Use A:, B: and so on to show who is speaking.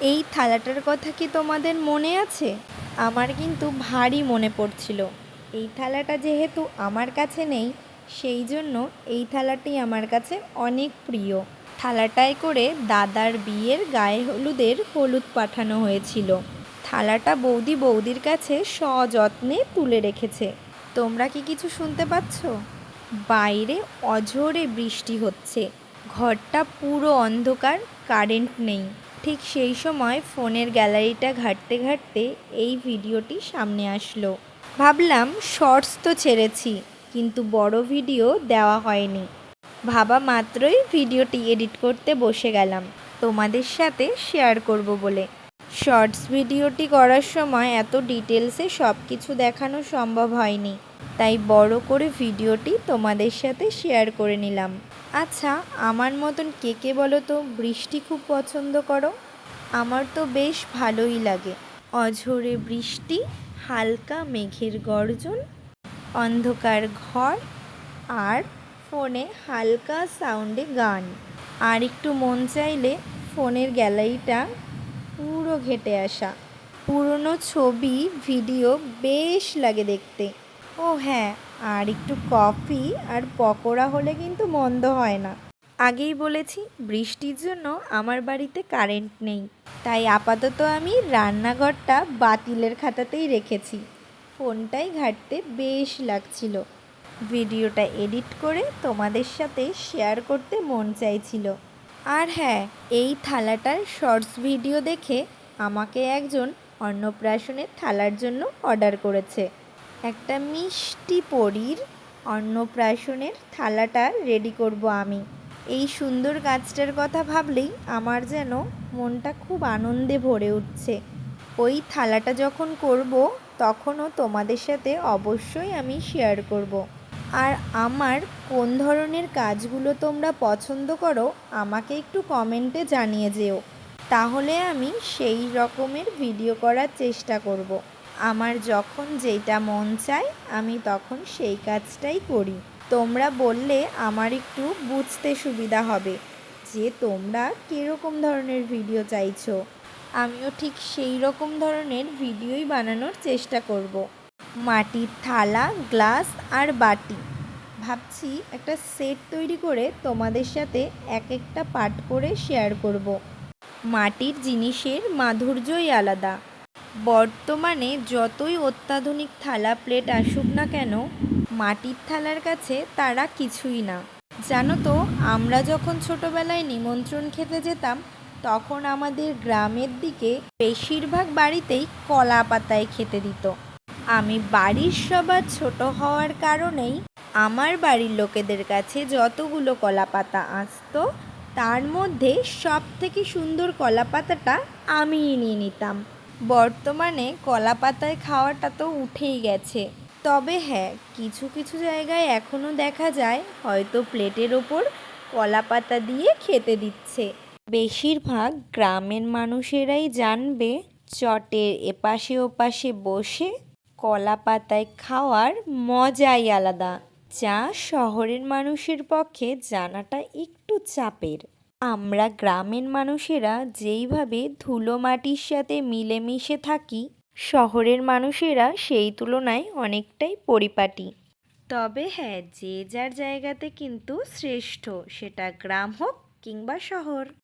A: এই থালাটার কথা কি তোমাদের মনে আছে? আমার কিন্তু ভারী মনে পড়ছিল। এই থালাটা যেহেতু আমার কাছে নেই, সেই জন্য এই থালাটি আমার কাছে অনেক প্রিয়। থালাটায় করে দাদার বিয়ের গায়ে হলুদের হলুদ পাঠানো হয়েছিল। থালাটা বৌদি বৌদির কাছে সযত্নে তুলে রেখেছে। তোমরা কি কিছু শুনতে পাচ্ছ? বাইরে অঝোরে বৃষ্টি হচ্ছে। ঘরটা পুরো অন্ধকার, কারেন্ট নেই। ঠিক সেই সময় ফোনের গ্যালারিটা ঘাঁটতে ঘাঁটতে এই ভিডিওটি সামনে আসলো। ভাবলাম, শর্টস তো ছেড়েছি, কিন্তু বড় ভিডিও দেওয়া হয়নি। ভাবা মাত্রই ভিডিওটি এডিট করতে বসে গেলাম। তোমাদের সাথে শেয়ার করব বলে। শর্টস ভিডিওটি করার সময় এত ডিটেলসে সব কিছু দেখানো সম্ভব হয়নি। তাই বড় করে ভিডিওটি তোমাদের সাথে শেয়ার করে নিলাম। আচ্ছা আমার মতন কে কে বলো তো বৃষ্টি খুব পছন্দ করো? আমার তো বেশ ভালোই লাগে। অঝোরে বৃষ্টি, হালকা মেঘের গর্জন, অন্ধকার ঘর আর ফোনে হালকা সাউন্ডে গান। আর একটু মন চাইলে ফোনের গ্যালারিটা পুরো ঘেটে আসা। পুরনো ছবি, ভিডিও বেশ লাগে দেখতে। ও হ্যাঁ আর একটু কফি আর পকোড়া হলে কিন্তু মন্দ হয় না। আগেই বলেছি, বৃষ্টির জন্য আমার বাড়িতে কারেন্ট নেই। তাই আপাতত আমি রান্নাঘরটা বাতিলের খাতাতেই রেখেছি। ফোনটাই ঘাঁটতে বেশ লাগছিল। ভিডিওটা এডিট করে তোমাদের সাথে শেয়ার করতে মন চাইছিল। আর হ্যাঁ এই থালাটার শর্টস ভিডিও দেখে আমাকে একজন অন্নপ্রাশনের থালার জন্য অর্ডার করেছে। একটা মিষ্টি পরীর অন্নপ্রাশনের থালাটা রেডি করব আমি এই সুন্দর কাজটার কথা ভাবলেই আমার যেন মনটা খুব আনন্দে ভরে উঠছে ওই থালাটা যখন করব, তখনও তোমাদের সাথে অবশ্যই আমি শেয়ার করব। আর আমার কোন ধরনের কাজগুলো তোমরা পছন্দ করো, আমাকে একটু কমেন্টে জানিয়ে যেও তাহলে আমি সেই রকমের ভিডিও করার চেষ্টা করব। আমার যখন যেটা মন চায়, আমি তখন সেই কাজটাই করি তোমরা বললে আমার একটু বুঝতে সুবিধা হবে যে তোমরা কীরকম ধরনের ভিডিও চাইছো আমিও ঠিক সেই রকম ধরনের ভিডিওই বানানোর চেষ্টা করব। মাটির থালা, গ্লাস আর বাটি ভাবছি একটা সেট তৈরি করে তোমাদের সাথে এক একটা পার্ট করে শেয়ার করব। মাটির জিনিসের মাধুর্যই আলাদা বর্তমানে যতই অত্যাধুনিক থালা প্লেট আসুক না কেন, মাটির থালার কাছে তারা কিছুই না। জানো তো, আমরা যখন ছোটোবেলায় নিমন্ত্রণ খেতে যেতাম, তখন আমাদের গ্রামের দিকে বেশিরভাগ বাড়িতেই কলা পাতায় খেতে দিত। আমি বাড়ির সবার ছোট হওয়ার কারণেই আমার বাড়ির লোকেদের কাছে যতগুলো কলা পাতা আসতো, তার মধ্যে সব থেকে সুন্দর কলা পাতাটা আমিই নিয়ে নিতাম। বর্তমানে কলা পাতায় খাওয়াটা তো উঠেই গেছে। তবে হ্যাঁ কিছু কিছু জায়গায় এখনও দেখা যায় হয়তো প্লেটের ওপর কলা পাতা দিয়ে খেতে দিচ্ছে। বেশিরভাগ গ্রামের মানুষেরাই জানবে চটের এপাশে ওপাশে বসে কলা পাতায় খাওয়ার মজাই আলাদা, যা শহরের মানুষের পক্ষে জানাটা একটু চাপের। আমরা গ্রামের মানুষেরা যেইভাবে ধুলো মাটির সাথে মিলেমিশে থাকি, শহরের মানুষেরা সেই তুলনায় অনেকটাই পরিপাটি। তবে হ্যাঁ যে যার জায়গাতে কিন্তু শ্রেষ্ঠ, সেটা গ্রাম হোক কিংবা শহর।